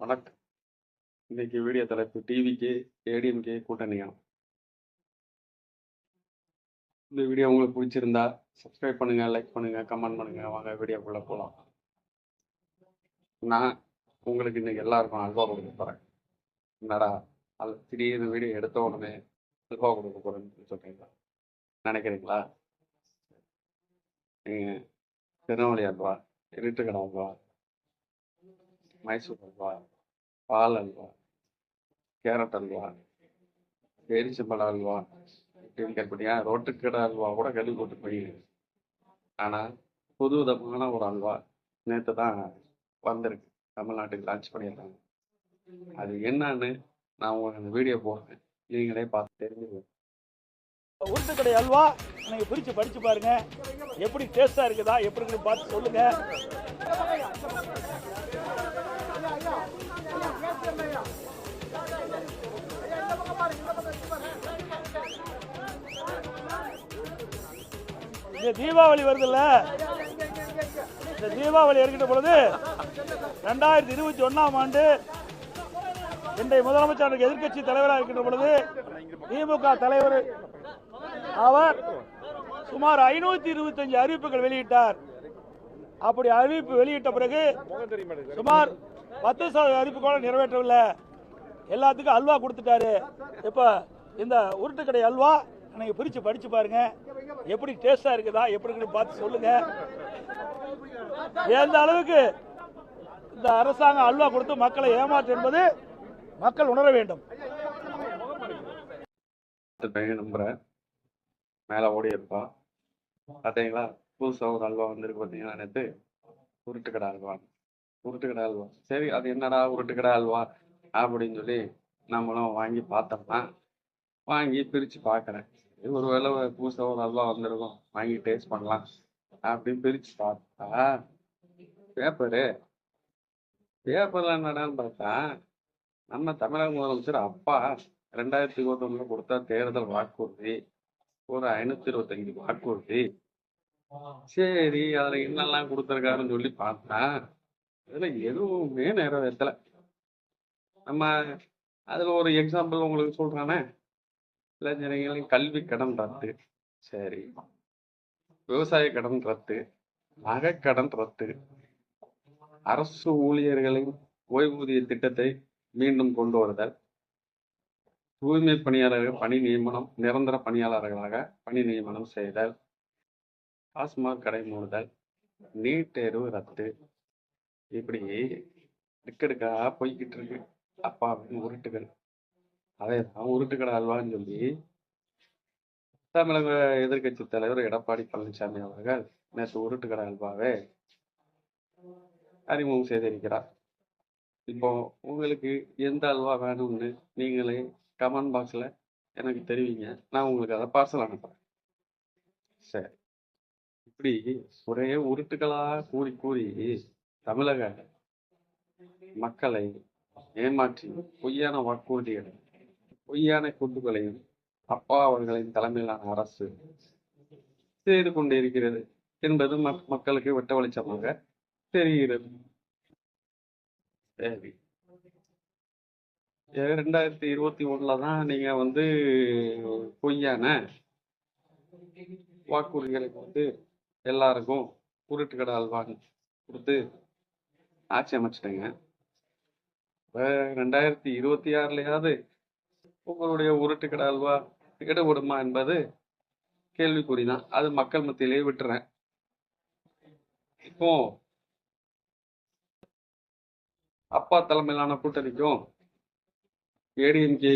வணக்கம். இன்னைக்கு வீடியோ தலைப்பு டிவிக்கு ஏடிஎம்கே கூட்டணியா இந்த வீடியோ உங்களுக்கு பிடிச்சிருந்தா சப்ஸ்கிரைப் பண்ணுங்க லைக் பண்ணுங்க கமெண்ட் பண்ணுங்க. வாங்க வீடியோக்குள்ள போகலாம் நான் உங்களுக்கு இன்னைக்கு எல்லாருக்கும் அல்வா கொடுக்க போறேன். என்னடா அது திடீர்னு வீடியோ எடுத்த உடனே அல்வா கொடுக்க போறேன்னு சொல்றீங்களா? நினைக்கிறீங்களா? நீங்க திருநெல்வேலி அல்வா இருட்டுக்கடை அல்வா மைசூர் அல்வா பால் அல்வா கேரட் அல்வா பேரிச்சம்பழம் அல்வா இப்படின்னு கேட்பீங்க ரோட்டுக்கடை அல்வா கூட கேள்விப்பட்டு போய் ஆனால் புது விதமான ஒரு அல்வா நேற்று தான் வந்திருக்கு. தமிழ்நாட்டுக்கு லான்ச் பண்ணியிருக்காங்க. அது என்னன்னு நான் உங்களுக்கு அந்த வீடியோ போடுறேன். நீங்களே பார்த்து தெரிஞ்சுக்கணும் உருட்டுக்கடை அல்வா நீங்கள் பிரித்து படித்து பாருங்கள் எப்படி டேஸ்ட்டாக இருக்குதா எப்படி பார்த்து சொல்லுங்கள் இந்த தீபாவளி வருதுல்ல? இந்த தீபாவளி இருக்கின்ற பொழுது ரெண்டாயிரத்தி இருபத்தி ஒன்னாம் ஆண்டு இன்றைய முதலமைச்சர் எதிர்க்கட்சி தலைவராக இருக்கின்ற பொழுது திமுக தலைவர் அவர் சுமார் ஐநூத்தி இருபத்தஞ்சு அறிவிப்புகள் வெளியிட்டார். அப்படி அறிவிப்பு வெளியிட்ட பிறகு சுமார் பத்து சதவீத அறிவிப்புகளை நிறைவேற்றவில்லை. எல்லாத்துக்கும் அல்வா கொடுத்துட்டாரு. இப்ப இந்த உருட்டுக்கடை அல்வா நீங்க பிரிச்சு படிச்சு பாருங்க. எப்படி டேஸ்டா இருக்குதா எப்படி இருக்குன்னு பார்த்து சொல்லுங்க. எந்த அளவுக்கு இந்த அரசாங்கம் அல்வா கொடுத்து மக்களை ஏமாற்று என்பது மக்கள் உணர வேண்டும். நம்புறேன். மேலே ஓடி இருப்பா. பார்த்தீங்களா புதுசாக ஒரு அல்வா வந்திருக்கு பார்த்தீங்கன்னா நேற்று உருட்டுக்கடை அல்வா. உருட்டுக்கடை அல்வா. சரி அது என்னடா உருட்டுக்கடை அல்வா அப்படின்னு சொல்லி நம்மளும் வாங்கி பார்த்தோம்னா வாங்கி பிரித்து பார்க்குறேன். ஒரு வேளை புதுசாக ஒரு அல்வா வந்திருக்கும். வாங்கி டேஸ்ட் பண்ணலாம். அப்படின்னு பிரிச்சு பார்த்தா பேப்பரு பேப்பர்ல என்னடான்னு பார்த்தா நம்ம தமிழக முதலமைச்சர் அப்பா ரெண்டாயிரத்தி இருபத்தொன்னுல கொடுத்தா தேர்தல் வாக்குறுதி ஒரு ஐநூத்தி இருபத்தஞ்சு வாக்குறுதி. சரி அதுல என்னெல்லாம் கொடுத்துருக்காருன்னு சொல்லி பார்த்தா இதுல எதுவுமே நிறைவேற்றல. நம்ம அதுல ஒரு எக்ஸாம்பிள் உங்களுக்கு சொல்றானே. இளைஞர்களின் கல்வி கடன் ரத்து. சரி. விவசாய கடன் ரத்து. நகைக்கடன் ரத்து. அரசு ஊழியர்களின் ஓய்வூதிய திட்டத்தை மீண்டும் கொண்டு வருதல். தூய்மை பணியாளர்கள் பணி நியமனம் நிரந்தர பணியாளர்களாக பணி நியமனம் செய்தல். டாஸ்மாக் கடை மூடுதல். நீட் தேர்வு ரத்து. இப்படி அடுக்கடுக்கா போய்கிட்டு இருக்கு. அப்பாவின் உருட்டுகள். அதே தான் உருட்டுக்கடை அல்வான்னு சொல்லி தமிழக எதிர்க்கட்சி தலைவர் எடப்பாடி பழனிசாமி அவர்கள் நேற்று உருட்டுக்கடை அல்வாவை அறிமுகம் செய்திருக்கிறார். இப்போ உங்களுக்கு எந்த அல்வா வேணும்னு நீங்களே கமெண்ட் பாக்ஸில் எனக்கு தெரிவிங்க. நான் உங்களுக்கு அதை பார்சல் அனுப்புகிறேன் சரி. இப்படி ஒரே உருட்டுகளாக கூறி கூறி தமிழக மக்களை ஏமாற்றி பொய்யான வாக்குறுதிகளை பொய்யான கூட்டுகளையும் அப்பா அவர்களின் தலைமையிலான அரசு செய்து கொண்டிருக்கிறது என்பது மக்- மக்களுக்கு வெட்ட வெளிச்சமாக தெரிகிறது. சரி. ரெண்டாயிரத்தி இருபத்தி ஒண்ணுல தான் நீங்க வந்து பொய்யான வாக்குறுதிகளை வந்து எல்லாருக்கும் உருட்டுக்கடை அல்வான்னு கொடுத்து ஆட்சி அமைச்சிட்டேங்க. ரெண்டாயிரத்தி இருபத்தி ஆறுலயாவது உங்களுடைய உருட்டுக்கடை அல்வா ஈடுபடுமா என்பது கேள்விக்குறிதான். அது மக்கள் மத்தியிலேயே விட்டுறேன். இப்போ அப்பா தலைமையிலான கூட்டணிக்கும் ஏடிஎம்கே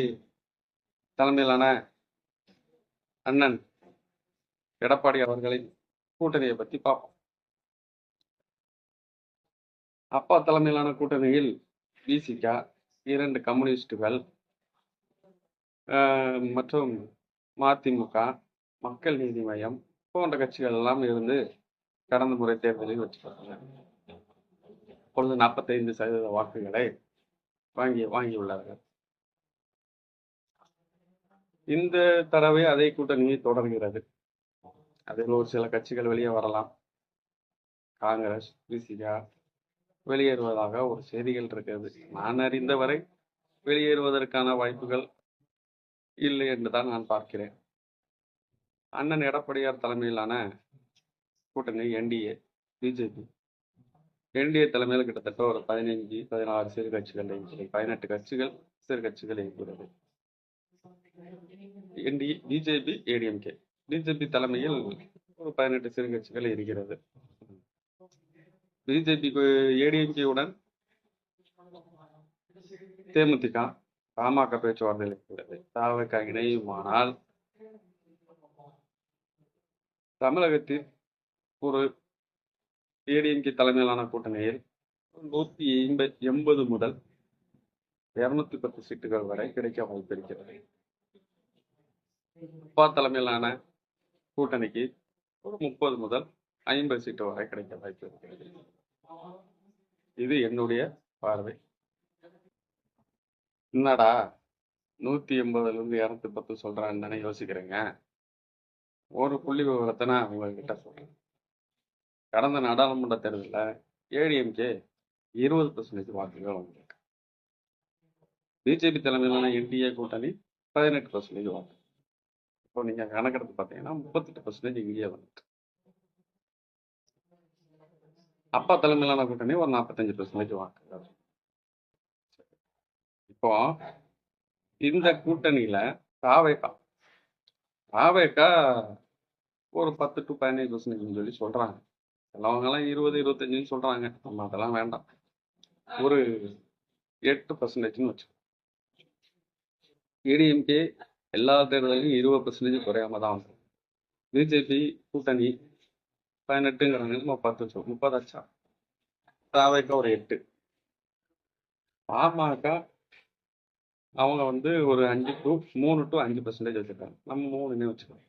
தலைமையிலான அண்ணன் எடப்பாடி அவர்களின் கூட்டணியை பற்றி பார்ப்போம். அப்பா தலைமையிலான கூட்டணியில் விசிகா இரண்டு கம்யூனிஸ்டுகள் மற்றும் மதிமுக மக்கள் நீதி மையம் போன்ற கட்சிகள் எல்லாம் இருந்து கடந்த முறை தேர்தலில் வெற்றி பெற்றனர். பொழுது நாற்பத்தைந்து சதவீத வாக்குகளை வாங்கி வாங்கியுள்ளார்கள். இந்த தடவை அதே கூட்டணியை தொடர்கிறது. அதில் ஒரு சில கட்சிகள் வெளியே வரலாம். காங்கிரஸ் பிசிகா வெளியேறுவதாக ஒரு செய்திகள் இருக்கிறது. நான் அறிந்தவரை வெளியேறுவதற்கான வாய்ப்புகள் இல்லை என்று தான் நான் பார்க்கிறேன். அண்ணன் எடப்பாடியார் தலைமையிலான கூட்டணி என்டிஏ பிஜேபி. என்டிஏ தலைமையில் கிட்டத்தட்ட ஒரு பதினைஞ்சு பதினாறு சிறு கட்சிகள் இருக்கிறது. பதினெட்டு கட்சிகள் சிறு கட்சிகள் இருக்கிறது. NDA BJP ADMK. பிஜேபி தலைமையில் ஒரு பதினெட்டு சிறு கட்சிகள் இருக்கிறது. பிஜேபி ஏடிஎம்கேயுடன் தேமுதிக பாமக பேச்சுவார்த்தையில் இருக்கிறது. தாவக இணையுமானால் தமிழகத்தில் ஒரு ஏடிஎம்கே தலைமையிலான கூட்டணியில் நூத்தி எண்பத் எண்பது முதல் இருநூத்தி பத்து சீட்டுகள் வரை கிடைக்க வாய்ப்பு இருக்கிறது அப்பா தலைமையிலான கூட்டணிக்கு ஒரு முப்பது முதல் ஐம்பது சீட்டு வரை கிடைக்க வாய்ப்பு இருக்கிறது இது என்னுடைய பார்வை. என்னடா? நூத்தி எண்பதுல இருந்து இருநூத்தி பத்து சொல்றான்னு தானே யோசிக்கிறேங்க? ஒரு புள்ளி விவரத்தை நான் உங்ககிட்ட சொல்றேன். கடந்த நாடாளுமன்ற தேர்தலில் ஏடிஎம்கே இருபது பர்சன்டேஜ் வாக்குகள் வந்திருக்கு பிஜேபி தலைமையிலான என்டிஏ கூட்டணி பதினெட்டு பர்சன்டேஜ் வாக்கு. இப்போ நீங்க கணக்கெடுத்து பார்த்தீங்கன்னா முப்பத்தெட்டு பர்சன்டேஜ் இங்கேயே வந்துட்டு அப்பா தலைமையிலான கூட்டணி ஒரு நாற்பத்தஞ்சு பர்சன்டேஜ் வாக்குகள் இப்போ இந்த கூட்டணியில தாவேக்கா. தாவேக்கா ஒரு பத்து டு பதினஞ்சு பர்சன்டேஜ்னு சொல்லி சொல்றாங்க. சிலவங்க எல்லாம் இருபது இருபத்தஞ்சுன்னு சொல்றாங்க. நம்ம அதெல்லாம் வேண்டாம். ஒரு எட்டு பர்சன்டேஜ்னு வச்சு ஏடிஎம்கே எல்லா தேர்தலையும் இருபது பர்சன்டேஜ் குறையாம தான் வந்தது பிஜேபி கூட்டணி பதினெட்டுங்கிறாங்க முப்பத்து பத்து வச்சோம் முப்பதாச்சா தாவேக்கா ஒரு எட்டு. பாமக அவங்க வந்து ஒரு அஞ்சு டு மூணு டு அஞ்சு பர்சன்டேஜ் வச்சிருக்காங்க. நம்ம மூணுன்னே வச்சுக்கலாம்.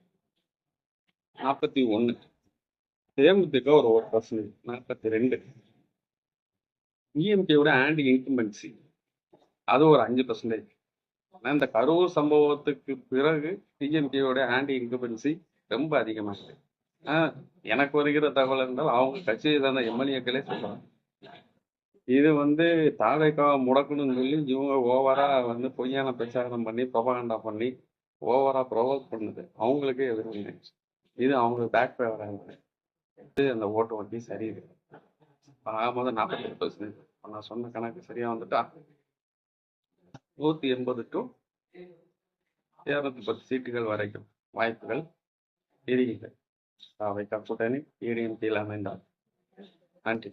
நாற்பத்தி ஒன்று தேமுதிக ஒரு ஒரு பர்சன்டேஜ் நாற்பத்தி ரெண்டு. இஎம்கேவோட ஆண்டி இன்கம்பன்சி அது ஒரு அஞ்சு பர்சன்டேஜ் ஆனால் இந்த கரூர் சம்பவத்துக்கு பிறகு டிஎம்கேவோட ஆண்டி இன்கம்பன்சி ரொம்ப அதிகமாக ஆஹ் எனக்கு வருகிற தகவல் இருந்தால் அவங்க கட்சியை சார்ந்த எம்எல்ஏக்களே சொல்றாங்க. இது வந்து தாவேக்காவை முடக்கணும்னு சொல்லி இவங்க ஓவரா வந்து பொய்யான பிரச்சாரம் பண்ணி ப்ரொபகண்டா பண்ணி ஓவரா ப்ரொவோக் பண்ணுது. அவங்களுக்கு எதிர்ப்பு இது அவங்க பேக் ஃபேவர் இது அந்த ஓட்டு வண்டி சரியில்லை. ஆகும்போது நாற்பத்தெட்டு பர்சன்டேஜ் நான் சொன்ன கணக்கு சரியா வந்துட்டா? நூத்தி எண்பது டு இருநூத்தி பத்து சீட்டுகள் வரைக்கும் வாய்ப்புகள் இருக்கிறது தாவேக்கா கூட்டணி ஏடிஎம்கேயில் அமைந்தால். நன்றி.